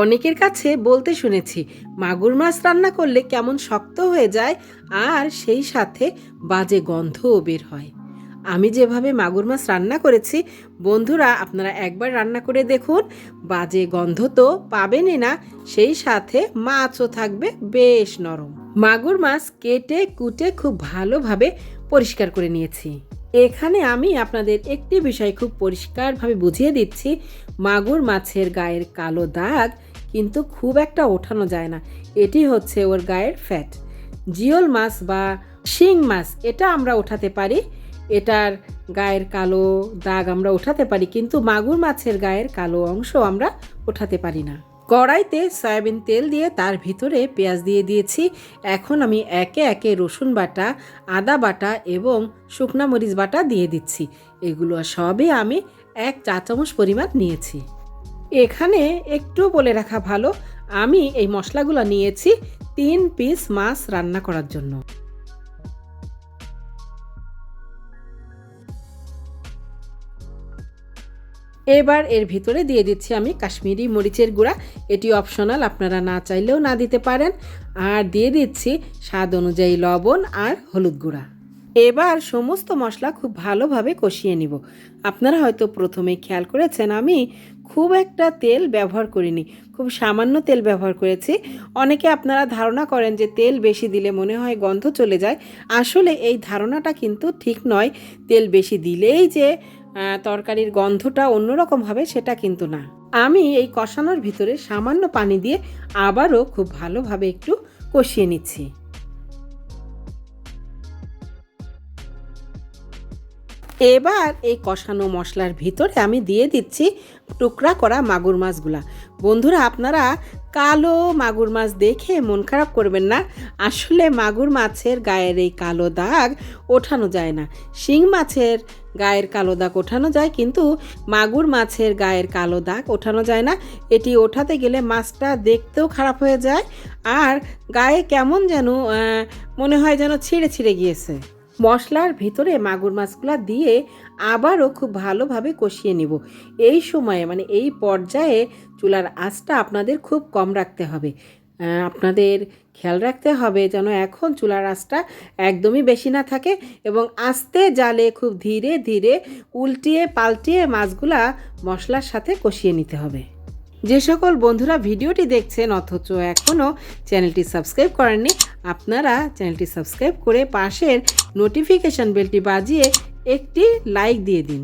অনেকের কাছে বলতে শুনেছি, মাগুর মাছ রান্না করলে কেমন শক্ত হয়ে যায় আর সেই সাথে বাজে গন্ধও বের হয়। আমি যেভাবে মাগুর মাছ রান্না করেছি, বন্ধুরা আপনারা একবার রান্না করে দেখুন, বাজে গন্ধ তো পাবেনই না, সেই সাথে মাছও থাকবে বেশ নরম। মাগুর মাছ কেটে কুটে খুব ভালোভাবে পরিষ্কার করে নিয়েছি। এখানে আমি আপনাদের একটি বিষয় খুব পরিষ্কারভাবে বুঝিয়ে দিচ্ছি, মাগুর মাছের গায়ের কালো দাগ কিন্তু খুব একটা ওঠানো যায় না। এটি হচ্ছে ওর গায়ের ফ্যাট। জিওল মাছ বা শিং মাছ, এটা আমরা ওঠাতে পারি। এটার গায়ের কালো দাগ আমরা ওঠাতে পারি, কিন্তু মাগুর মাছের গায়ের কালো অংশ আমরা ওঠাতে পারি না। কড়াইতে সয়াবিন তেল দিয়ে তার ভিতরে পেঁয়াজ দিয়ে দিয়েছি। এখন আমি একে একে রসুন বাটা, আদা বাটা এবং শুকনা মরিচ বাটা দিয়ে দিচ্ছি। এগুলো সবই আমি এক চা চামচ পরিমাণ নিয়েছি। এখানে একটু বলে রাখা ভালো, আমি এই মশলাগুলো নিয়েছি তিন পিস মাছ রান্না করার জন্য। এবার এর ভিতরে দিয়ে দিচ্ছি আমি কাশ্মীরি মরিচের গুঁড়া। এটি অপশনাল আপনারা না চাইলেও না দিতে পারেন। আর দিয়ে দিচ্ছি স্বাদ অনুযায়ী লবণ আর হলুদ গুঁড়া। এবার সমস্ত মশলা খুব ভালোভাবে কষিয়ে নিব। আপনারা হয়তো প্রথমে খেয়াল করেছেন, আমি খুব একটা তেল ব্যবহার করিনি, খুব সামান্য তেল ব্যবহার করেছি। অনেকে আপনারা ধারণা করেন যে তেল বেশি দিলে মনে হয় গন্ধ চলে যায়। আসলে এই ধারণাটা কিন্তু ঠিক নয়। তেল বেশি দিলেই যে তরকারির গন্ধটা অন্যরকম হবে সেটা কিন্তু না। আমি এই কষানোর ভিতরে সামান্য পানি দিয়ে আবারও খুব ভালোভাবে একটু কষিয়ে নিচ্ছি। এবার এই কষানো মশলার ভিতরে আমি দিয়ে দিচ্ছি টুকরা করা মাগুর মাছগুলা। বন্ধুরা, আপনারা কালো মাগুর মাছ দেখে মন খারাপ করবেন না। আসলে মাগুর মাছের গায়ের এই কালো দাগ ওঠানো যায় না। শিং মাছের গায়ের কালো দাগ ওঠানো যায়, কিন্তু মাগুর মাছের গায়ের কালো দাগ ওঠানো যায় না। এটি ওঠাতে গেলে মাছটা দেখতেও খারাপ হয়ে যায়, আর গায়ে কেমন যেন মনে হয় যেন ছিঁড়ে ছিঁড়ে গিয়েছে। মশলার ভিতরে মাগুর মাছগুলা দিয়ে আবারও খুব ভালোভাবে কষিয়ে নিব। এই সময়ে মানে এই পর্যায়ে চুলার আঁচটা আপনাদের খুব কম রাখতে হবে। আপনাদের খেয়াল রাখতে হবে যেন এখন চুলার আঁচটা একদমই বেশি না থাকে এবং আস্তে জালে খুব ধীরে ধীরে উল্টিয়ে পাল্টিয়ে মাছগুলা মশলার সাথে কষিয়ে নিতে হবে। যে সকল বন্ধুরা ভিডিওটি দেখছেন, অথচ এখনও চ্যানেলটি সাবস্ক্রাইব করেননি, আপনারা চ্যানেলটি সাবস্ক্রাইব করে পাশের নোটিফিকেশান বেলটি বাজিয়ে একটি লাইক দিয়ে দিন।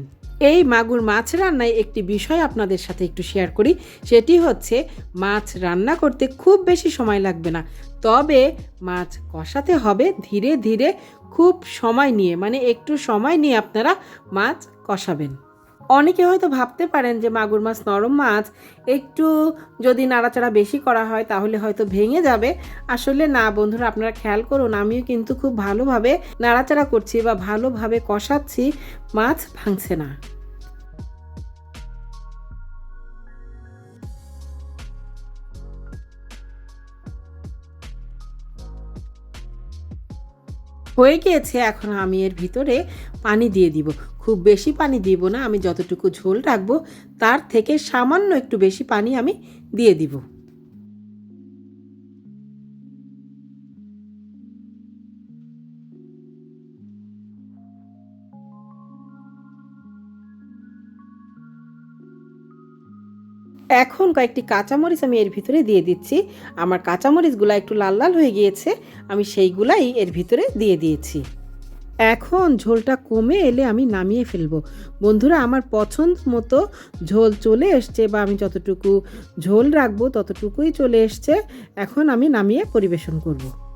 এই মাগুর মাছ রান্নায় একটি বিষয় আপনাদের সাথে একটু শেয়ার করি, সেটি হচ্ছে মাছ রান্না করতে খুব বেশি সময় লাগবে না, তবে মাছ কষাতে হবে ধীরে ধীরে, খুব সময় নিয়ে মানে একটু সময় নিয়ে আপনারা মাছ কষাবেন। অনেকে হয়তো ভাবতে পারেন যে মাগুর মাছ, নরম মাছ একটু যদি নাড়াচাড়া বেশি করা হয় তাহলে হয়তো ভেঙে যাবে। আসলে না, বন্ধুরা, আপনারা খেয়াল করুন, আমিও কিন্তু খুব ভালোভাবে নাড়াচাড়া করছি বা ভালোভাবে কষাচ্ছি, মাছ ভাঙছে না। হয়ে গিয়েছে, এখন আমি এর ভিতরে পানি দিয়ে দিব। খুব বেশি পানি দিব না, আমি যতটুকু ঝোল রাখব, তার থেকে সামান্য একটু বেশি পানি আমি দিয়ে দিব। এখন কয়েকটি কাঁচামরিচ আমি এর ভিতরে দিয়ে দিচ্ছি। আমার কাঁচামরিচগুলো একটু লাল লাল হয়ে গিয়েছে, আমি সেইগুলাই এর ভিতরে দিয়ে দিয়েছি। এখন ঝোলটা কমে এলে আমি নামিয়ে ফেলব। বন্ধুরা, আমার পছন্দ মতো ঝোল চলে এসছে বা আমি যতটুকু ঝোল রাখব ততটুকুই চলে এসছে। এখন আমি নামিয়ে পরিবেশন করব।